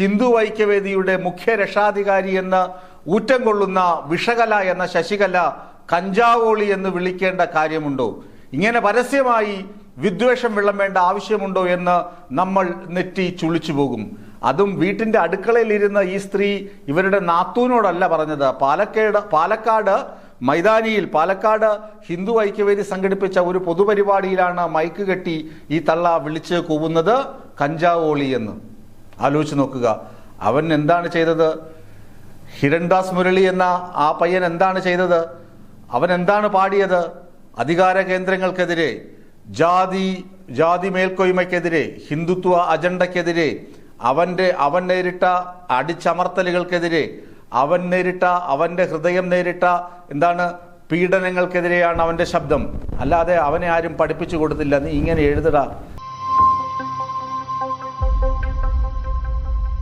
ഹിന്ദു ഐക്യവേദിയുടെ മുഖ്യ രക്ഷാധികാരി എന്ന് ഊറ്റം കൊള്ളുന്ന വിഷകല എന്ന ശശികല കഞ്ചാവോളി എന്ന് വിളിക്കേണ്ട കാര്യമുണ്ടോ? ഇങ്ങനെ പരസ്യമായി വിദ്വേഷം വിളമ്പേണ്ട ആവശ്യമുണ്ടോ എന്ന് നമ്മൾ നെറ്റി ചുളിച്ചു പോകും. അതും വീട്ടിന്റെ അടുക്കളയിൽ ഇരുന്ന ഈ സ്ത്രീ ഇവരുടെ നാത്തൂനോടല്ല പറഞ്ഞത്. പാലക്കേട് പാലക്കാട് മൈതാനിയിൽ പാലക്കാട് ഹിന്ദു ഐക്യവേദി സംഘടിപ്പിച്ച ഒരു പൊതുപരിപാടിയിലാണ് മൈക്ക് കെട്ടി ഈ തള്ള വിളിച്ച് കൂവുന്നത് കഞ്ചാവോളി എന്ന്. ആലോചിച്ച് നോക്കുക. അവൻ എന്താണ് ചെയ്തത്? ഹിരൺദാസ് മുരളി എന്ന ആ പയ്യൻ എന്താണ് ചെയ്തത്? അവൻ എന്താണ് പാടിയത്? അധികാര കേന്ദ്രങ്ങൾക്കെതിരെ ജാതി ജാതി മേൽക്കൊയ്മയ്ക്കെതിരെ ഹിന്ദുത്വ അജണ്ടയ്ക്കെതിരെ അവന്റെ അവൻ നേരിട്ട അടിച്ചമർത്തലുകൾക്കെതിരെ അവൻ നേരിട്ട അവന്റെ ഹൃദയം നേരിട്ട എന്താണ് പീഡനങ്ങൾക്കെതിരെയാണ് അവന്റെ ശബ്ദം. അല്ലാതെ അവനെ ആരും പഠിപ്പിച്ചു കൊടുത്തില്ല. നീ ഇങ്ങനെ എഴുതടാ.